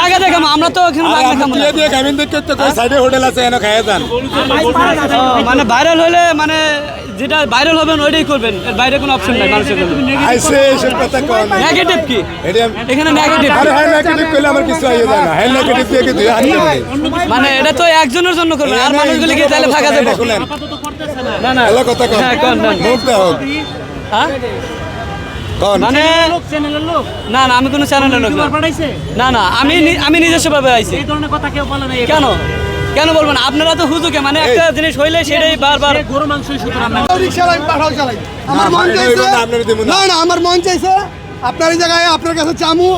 টাকা দেখাম আমরা তো এখানে খাব না। দিয়ে খাবেন দেখতে তো কই সাইডে হোটেল আছে এনে খাইয়ে যান। ও, মানে ভাইরাল হলে মানে যেটা ভাইরাল হবেন ওইটাই করবেন। এর বাইরে কোনো অপশন নাই মানুষের আইসে এসব কথা কোন। নেগেটিভ কি? এটা এখানে নেগেটিভ আরে হ্যাঁ নেগেটিভ কইলে আমার কিছু আইয়ে যায় না। হ্যাঁ নেগেটিভ দিয়ে কি দুই হাত মানে এটা তো একজনের জন্য করবেন আর মানুষগুলি কি তাহলে ফাঁকা দেবো না। না হ্যালো কথা কোন। হ্যাঁ, কোন, কোন। মুখ দাও হ্যাঁ? মানে না না। আমি কোনো চ্যানেলের লোক না। পাঠাইছে? না না আমি নি- আমি নিজস্ব ভাবে আইছি। এই ধরনের কথা কেউ বলে না কেন? কেন বলবেন আপনারা তো হুজুকে মানে একটা জিনিস হইলে সেটাই বারবার গরু আমার মন চাইছে না, দিব না। আমার মন চাইছে আপনার এই জায়গায় আপনার কাছে চামু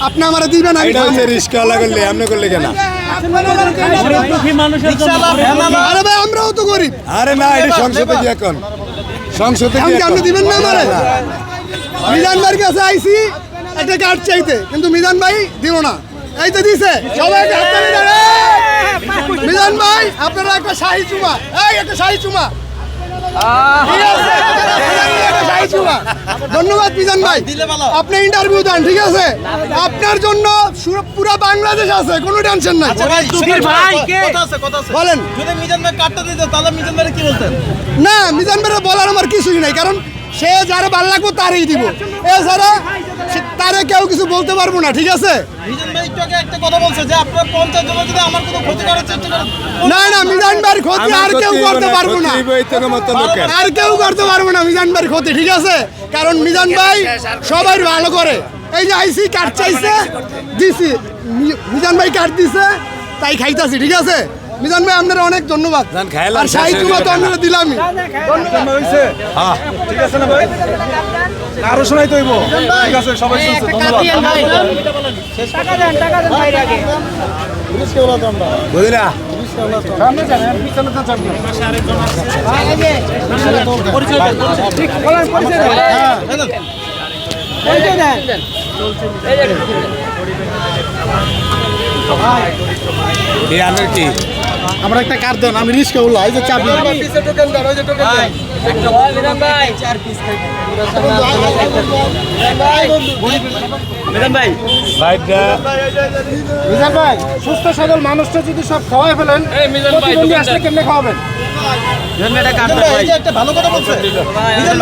আপনি আমার দিবেন আমি এটা হচ্ছে রিস্কা লাগলে আপনি করলে কেন? আরে ভাই আমরাও তো গরিব। আরে না এটা সংসদে গিয়ে এখন। সংসদে আপনি দিবেন না আমারে? মিজান ভাইয়ের কাছে আইছি একটা কার্ড চাইতে কিন্তু মিজান ভাই দিল না। এই তো দিছে সবাইকে হাততালি এই! মিজান ভাই আপনারা একটা শাহী চুমা এই একটা শাহী চুমা। ধন্যবাদ মিজান ভাই। আপনি ইন্টারভিউ দেন ঠিক আছে? আপনার জন্য পুরো বাংলাদেশ আছে কোনো টেনশন নাই। দুঃখীর ভাই কে বলেন। যদি মিজান ভাই কাটতে দিত মিজান ভাই কি বলতেন? না মিজান ভাইয়ের বলার আমার কিছুই নাই কারণ সে যারা ভালো লাগবো তারই দিব। এছাড়া তারে কেউ কিছু বলতে পারব না ঠিক আছে? মিজান ভাই একটু আগে একটা কথা বলছে যে আপনার পঞ্চায়েত জন যদি আমার কোনো ক্ষতি করার চেষ্টা করেন না না মিজান ভাইয়ের ক্ষতি আর কেউ করতে পারব না। আর কেউ করতে পারব না মিজান ভাইয়ের ক্ষতি ঠিক আছে? কারণ মিজান ভাই সবাই ভালো করে। এই যে আইসি কার্ড চাইছে দিছি। মিজান ভাই দিছে তাই খাইতাছি ঠিক আছে? মিজান ভাই আপনার অনেক ধন্যবাদ। আর শাহী শেষ চুমা হয়ে। তো গেল। আপনারা দিলামই আরও শোনাই তৈব ঠিক আছে সবাই শুনছে বুঝলা? কি আনের কি আমরা একটা কার্ড দেন আমি রিস্ক উল্লাহ এই যে চাবি। মিজান ভাই ভাইটা মিজান ভাই সুস্থ সবল মানুষটা যদি সব খাওয়াই ফেলেন প্রতিবন্ধী আসলে কেমনে খাওয়াবেন? ভালো কথা বলছে। মিজান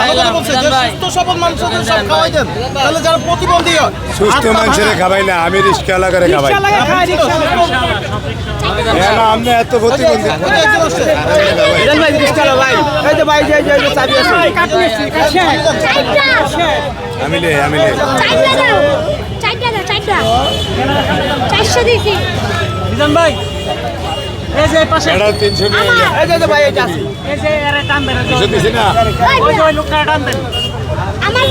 ভালো কথা বলছে সুস্থ সবল মানুষ সব খাওয়াই দেন। তাহলে যারা প্রতিবন্ধী সুস্থ মানুষের খাবাই না আমি রিস্কা লাগারে খাবাই। এত প্রতিবন্ধী। ভাই দৃষ্টি ভাই এই যে ভাই যে যে যে চাবি আছে। আমি লে আমি লে চারশো দিছি। ভাই এটা তিনশো ভাই দিছি না। ওই ওই লোকটা টান দেন আমার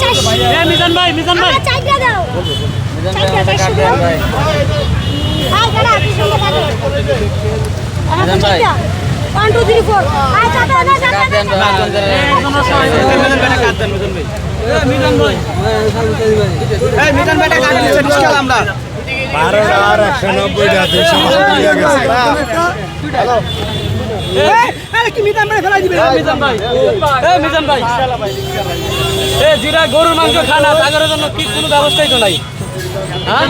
এ মিজান ভাই মিজান ভাই। আমার চারটা দাও। চারটা চারশো দাও হাই গাড়া আপনি সঙ্গে থাকো আমার চারটা ওয়ান টু থ্রি ফোর হাই চারটা না চারটা এ মিজান ভাই মিজান ভাইটা কাট দিচ্ছে রিস্কা আমরা। বারোটা আর একশো নব্বইটা দুইশো দিয়ে গেছে মিজান ভাই এই মিজান ভাই এ যেটা গরুর মাংস খানা তাদের জন্য কি কোনো ব্যবস্থাই তো নাই হ্যাঁ?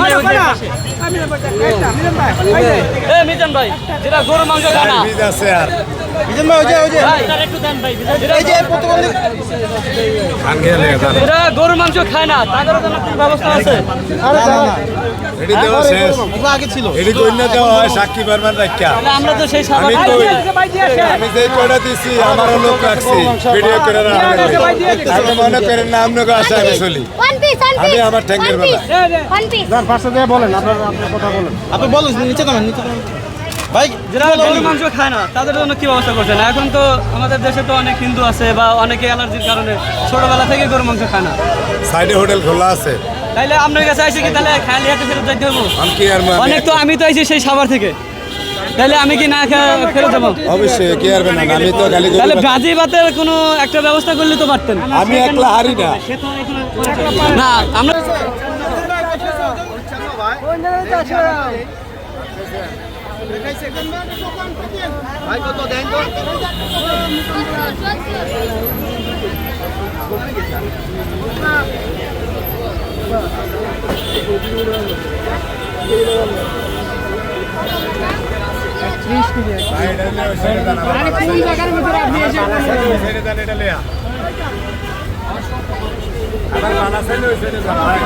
এ মিজান ভাই যেটা গরুর মাংস খানা আছে আর মিজান ভাই ওই যে ওই যে। এই যে প্রতিবন্ধী খান খেয়ে লেগে গরুর মাংস খায় না তাদের জন্য কি ব্যবস্থা আছে? এটি দেওয়া শেষ। ওগুলো আগে ছিল। কন্যা দেওয়া হয় সাক্ষী বারবার রাখা তাহলে আমরা তো সেই আমি সাবান কই আমি যে কয়টা দিছি আমারও লোক রাখছি। ভিডিও করে রাখছি। আপনি মনে করেন না আপনাকে আশা আমি চলি। ওয়ান পিস ওয়ান আমি আমার ঠ্যাঙ্গের বেলা। ওয়ান পিস আপনি বলো নিচে নামেন নিচে নামেন। ভাই যারা গরুর মাংস খায় না তাদের জন্য কি ব্যবস্থা করছেন এখন তো আমাদের দেশে তো অনেক হিন্দু আছে বা অনেকে অ্যালার্জির কারণে ছোটবেলা থেকে গরুর মাংস খায় না সাইডে হোটেল খোলা আছে তাইলে আপনার কাছে আইসি কি তাহলে খালি হাতে ফেরত যাইতে হব অনেক তো আমি তো আইছি সেই সাভার থেকে তাহলে আমি কি না ফেরত যাব অবশ্যই কি আর না আমি তো গালি তাহলে না। ভাতের কোনো একটা ব্যবস্থা করলে তো পারতেন আমি একলা হারি না না আমরা ভাই, ছেড়ে দেন। আমার বালা ছেড়ে ওই দেন, ভাই।